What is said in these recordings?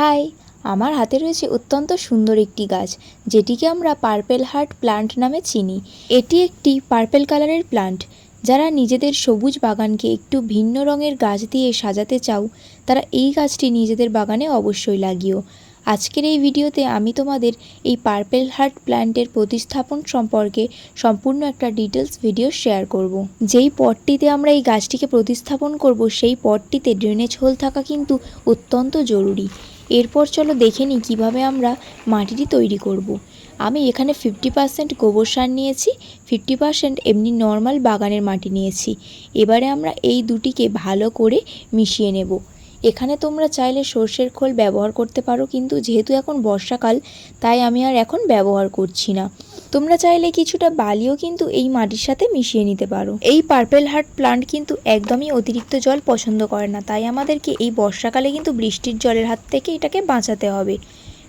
High, আমার হাতে রয়েছে অত্যন্ত সুন্দর একটি গাছ, যেটিকে আমরা পার্পেল হার্ট প্লান্ট নামে চিনি। এটি একটি পার্পেল কালারের প্লান্ট। যারা নিজেদের সবুজ বাগানকে একটু ভিন্ন রঙের গাছ দিয়ে সাজাতে চাও, তারা এই গাছটি নিজেদের বাগানে অবশ্যই লাগিও। আজকের এই ভিডিওতে আমি তোমাদের এই পার্পেল হার্ট প্ল্যান্টের প্রতিস্থাপন সম্পর্কে সম্পূর্ণ একটা ডিটেলস ভিডিও শেয়ার করব। যেই পটটিতে আমরা এই গাছটিকে প্রতিস্থাপন করব, সেই পটটিতে ড্রেনেজ হোল থাকা কিন্তু অত্যন্ত জরুরি। এরপর চলো দেখে নিই কীভাবে আমরা মাটিটি তৈরি করব। আমি এখানে ফিফটি পার্সেন্ট গোবর সার নিয়েছি ফিফটি পার্সেন্ট এমনি নর্মাল বাগানের মাটি নিয়েছি। এবারে আমরা এই দুটিকে ভালো করে মিশিয়ে নেব। এখানে তোমরা চাইলে সর্ষের খোল ব্যবহার করতে পারো, কিন্তু যেহেতু এখন বর্ষাকাল, তাই আমি আর এখন ব্যবহার করছি না। তোমরা চাইলে কিছুটা বালিও কিন্তু এই মাটির সাথে মিশিয়ে নিতে পারো। এই পার্পেল হার্ট প্লান্ট কিন্তু একদমই অতিরিক্ত জল পছন্দ করে না, তাই আমাদেরকে এই বর্ষাকালে কিন্তু বৃষ্টির জলের হাত থেকে এটাকে বাঁচাতে হবে।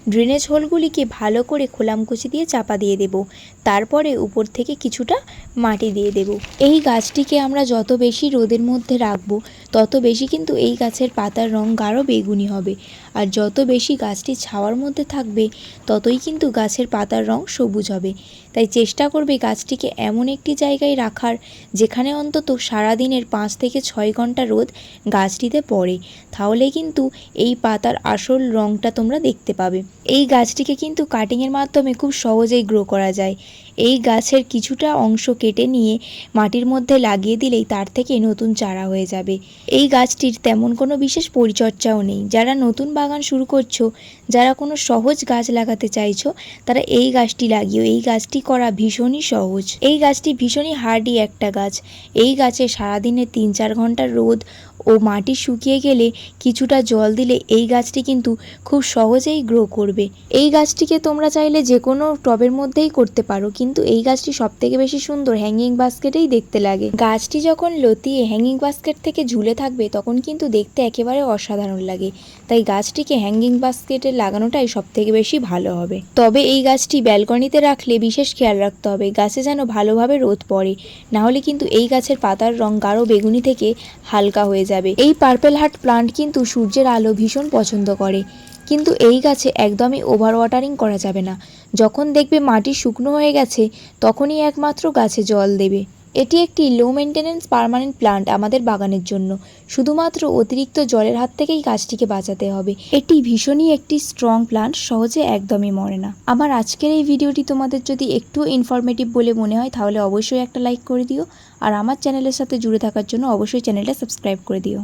ড্রেনেজ হোলগুলিকে ভালো করে খোলামকুচি দিয়ে চাপা দিয়ে দেব। তারপরে উপর থেকে কিছুটা মাটি দিয়ে দেব। এই গাছটিকে আমরা যত বেশি রোদের মধ্যে রাখব, তত বেশি কিন্তু এই গাছের পাতার রং গাঢ় বেগুনি হবে। আর যত বেশি গাছটি ছাওয়ার মধ্যে থাকবে, ততই কিন্তু গাছের পাতার রং সবুজ হবে। তাই চেষ্টা করবে গাছটিকে এমন একটি জায়গায় রাখার, যেখানে অন্তত সারাদিনের পাঁচ থেকে ছয় ঘণ্টা রোদ গাছটিতে পড়ে। তাহলে কিন্তু এই পাতার আসল রংটা তোমরা দেখতে পাবে। এই গাছটিকে কিন্তু কাটিংয়ের মাধ্যমে খুব সহজেই গ্রো করা যায়। এই গাছের কিছুটা অংশ কেটে নিয়ে মাটির মধ্যে লাগিয়ে দিলেই তার থেকে নতুন চারা হয়ে যাবে। এই গাছটির তেমন কোনো বিশেষ পরিচর্যাও নেই। যারা নতুন বাগান শুরু করছ, যারা কোনো সহজ গাছ লাগাতে চাইছো, তারা এই গাছটি লাগিও এই গাছটি করা ভীষণই সহজ। এই গাছটি ভীষণই হার্ডি একটা গাছ। এই গাছে সারাদিনে তিন চার ঘণ্টার রোদ ও মাটি শুকিয়ে গেলে কিছুটা জল দিলে এই গাছটি কিন্তু খুব সহজেই গ্রো করবে। এই গাছটিকে তোমরা চাইলে যে কোনো টবের মধ্যেই করতে পারো, কিন্তু এই গাছটি সব থেকে বেশি সুন্দর হ্যাঙ্গিং বাস্কেটেই দেখতে লাগে। গাছটি যখন লতিয়ে হ্যাঙ্গিং বাস্কেট থেকে ঝুলে থাকবে, তখন কিন্তু দেখতে একেবারে অসাধারণ লাগে। তাই গাছটিকে হ্যাঙ্গিং বাস্কেটে লাগানোটাই সব থেকে বেশি ভালো হবে। তবে এই গাছটি ব্যালকনিতে রাখলে বিশেষ খেয়াল রাখতে হবে, গাছে যেন ভালোভাবে রোদ পড়ে। না হলে কিন্তু এই গাছের পাতার রং গাঢ় বেগুনি থেকে হালকা হয়ে যাবে। এই পার্পেল হার্ট প্লান্ট কিন্তু সূর্যের আলো ভীষণ পছন্দ করে। কিন্তু এই গাছে একদমই ওভার ওয়াটারিং করা যাবে না। যখন দেখবে মাটি শুকনো হয়ে গেছে, তখনই একমাত্র গাছে জল দেবে। এটি একটি লো মেনটেন্যান্স পারমানেন্ট প্লান্ট আমাদের বাগানের জন্য। শুধুমাত্র অতিরিক্ত জলের হাত থেকেই গাছটিকে বাঁচাতে হবে। এটি ভীষণই একটি স্ট্রং প্লান্ট সহজে একদমই মরে না। আমার আজকের এই ভিডিওটি তোমাদের যদি একটু ইনফরমেটিভ বলে মনে হয়, তাহলে অবশ্যই একটা লাইক করে দিও। আর আমার চ্যানেলের সাথে জুড়ে থাকার জন্য অবশ্যই চ্যানেলটা সাবস্ক্রাইব করে দিও।